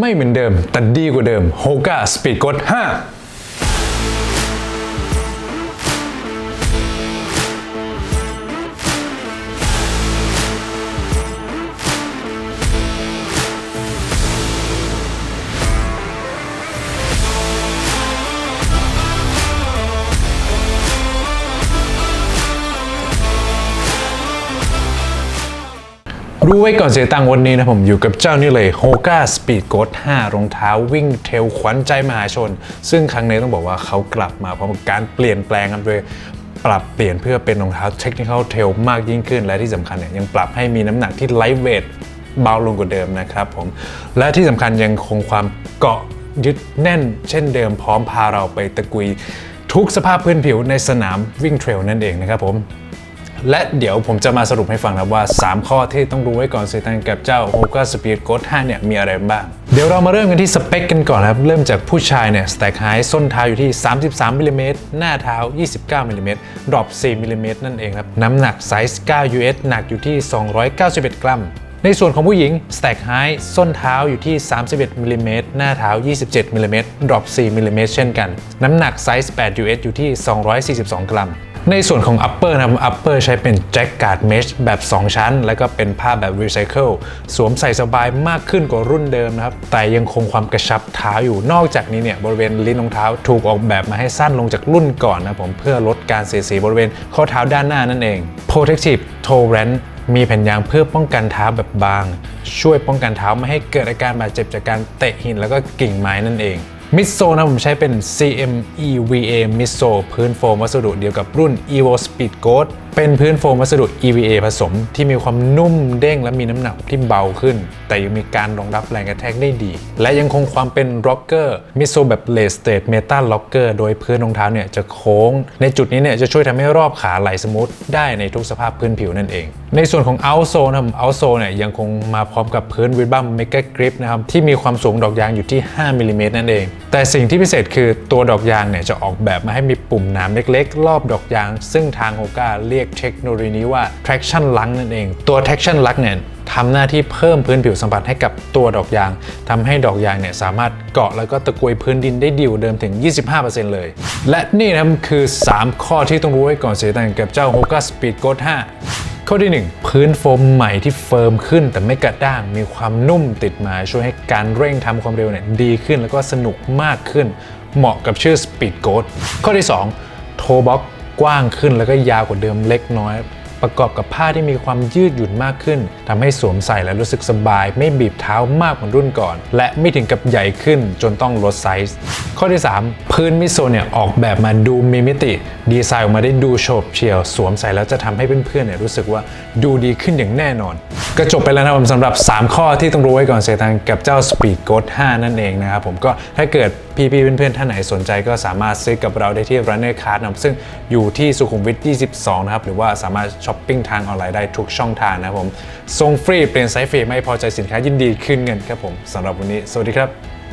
ไม่เหมือนเดิม แต่ดีกว่าเดิม Hoka Speed Code 5 รู้ไว้ก่อนเสียตังวันนี้นะผมอยู่กับเจ้านี่เลย Hoka Speed Code 5รองเท้าวิ่งเทรลขวัญใจมหาชน ซึ่งครั้งนี้ต้องบอกว่าเขากลับมาพร้อมการเปลี่ยนแปลงครับโดยปรับเปลี่ยนเพื่อเป็นรองเท้าเทคนิคอลเทรลมากยิ่งขึ้น และที่สำคัญเนี่ยยังปรับให้มีน้ำหนักที่ไลท์เวทเบาลงกว่าเดิมนะครับผม และที่สำคัญยังคงความเกาะยึดแน่น เช่นเดิมพร้อมพาเราไปตะกุยทุกสภาพพื้นผิวในสนามวิ่งเทรลนั่นเองนะครับผม และเดี๋ยวผมจะมาสรุปให้ฟังนะว่า 3 ข้อที่ต้องรู้ไว้ก่อนซื้อตังกับเจ้า Hoka Speed Code 5เนี่ยมีอะไรบ้าง เดี๋ยวเรามาเริ่มกันที่สเปคกันก่อนนะครับ เริ่มจากผู้ชายเนี่ย Stack High ส้นเท้าอยู่ที่ 33มิลลิเมตรหน้าเท้า 29มิลลิเมตรดรอป4มิลลิเมตรนั่นเองครับ น้ำหนักไซส์9 US หนักอยู่ที่ 291 กรัมในส่วนของผู้หญิง Stack High ส้นเท้าอยู่ที่ 31มิลลิเมตรหน้าเท้า 27มิลลิเมตรดรอป4มิลลิเมตรเช่นกัน น้ำหนักไซส์8 US อยู่ที่ 242 กรัม ในส่วนของ upper นะครับ upper ใช้เป็นแจ็คการ์ดเมชแบบ 2 ชั้น แล้วก็เป็นผ้าแบบ recycle สวมใส่สบายมากขึ้นกว่ารุ่นเดิมนะครับ แต่ยังคงความกระชับเท้าอยู่ นอกจากนี้เนี่ยบริเวณลิ้นรองเท้าถูกออกแบบมาให้สั้นลงจากรุ่นก่อนนะผมเพื่อลดการเสียดสีบริเวณข้อเท้าด้านหน้านั่นเอง protective toe rand มีแผ่นยางเพื่อป้องกันเท้าแบบบาง ช่วยป้องกันเท้าไม่ให้เกิดอาการบาดเจ็บจากการเตะหินแล้วก็กิ่งไม้นั่นเอง มิโซนะผมใช้เป็น CMEVA มิโซพื้นโฟมวัสดุเดียวกับรุ่น Evo Speed Goat เป็นพื้นโฟมวัสดุ EVA ผสมที่มีความนุ่มเด้งและมีน้ำหนักที่เบาขึ้น แต่ยังมีการรองรับแรงกระแทกได้ดี และยังคงความเป็นร็อกเกอร์มิโซแบบเลสเตดเมตาล็อกเกอร์โดยพื้นรองเท้าเนี่ยจะโค้ง ในจุดนี้เนี่ยจะช่วยทำให้รอบขาไหลสมูทได้ในทุกสภาพพื้นผิวนั่นเอง ในส่วนของ outsole นะครับ outsole เนี่ยยังคงมาพร้อมกับพื้นวิบัมเมก a กริปนะครับที่มีความสูงดอกยางอยู่ที่ 5มิลลิเมตรนั่นเอง แต่สิ่งที่พิเศษคือตัวดอกยางเนี่ยจะออกแบบมาให้มีปุ่มหนามเล็ก ๆ รอบดอกยาง ซึ่งทาง Hoka เรียกเทคโนโลยีนี้ว่า traction lug นั่นเอง ตัว traction lug เนี่ยทำหน้าที่เพิ่มพื้นผิวสัมผัสให้กับตัวดอกยางทำให้ดอกยางเนี่ยสามารถเกาะแล้วก็ตะกุยพื้นดินได้ดีกว่าเดิมถึง 25%เลย และนี่นะครับคือ 3 ข้อที่ต้องรู้ไว้ก่อนเสียตังค์กับเจ้า Hoka Speed Code 5ข้อที่ 1 พื้นโฟมใหม่ที่เฟิร์มขึ้นแต่ไม่กระด้างมีความนุ่มติดมาช่วยให้การเร่งทำความเร็วเนี่ยดีขึ้นแล้วก็สนุกมากขึ้น เหมาะกับชื่อ Speed Code ข้อที่2โทบ็อก กว้างขึ้นแล้วก็ยาวกว่าเดิมเล็กน้อย ประกอบกับผ้าที่มีความยืดหยุ่นมากขึ้นทำให้สวมใส่แล้วรู้สึกสบาย ไม่บีบเท้ามากเหมือนรุ่นก่อน และไม่ถึงกับใหญ่ขึ้นจนต้องลดไซส์ข้อที่ 3 พื้นมิโซเนี่ยออกแบบมาดูมีมิติ ดีไซน์ออกมาได้ดูโฉบเฉี่ยว สวมใส่แล้วจะทำให้เพื่อนๆเนี่ยรู้สึกว่าดูดีขึ้นอย่างแน่นอน ก็จบไปแล้วนะครับผมสำหรับ 3 ข้อที่ต้องรู้ไว้ก่อนเสียตังกับเจ้า Speed g o ด5นั่นเองนะครับผมก็ถ้าเกิดพี่ๆเพื่อนๆท่านไหนสนใจก็สามารถซื้อกับเราได้ที่ Runner Card นะครับซึ่งอยู่ที่สุขุมวิท 22 นะครับ หรือว่าสามารถช้อปปิ้งทางออนไลน์ได้ทุกช่องทางนะครับผมส่งฟรีเปลี่ยนไซส์ฟรีไม่พอใจสินค้ายินดีคืนเงินครับผมสำหรับวันนี้ สวัสดีครับ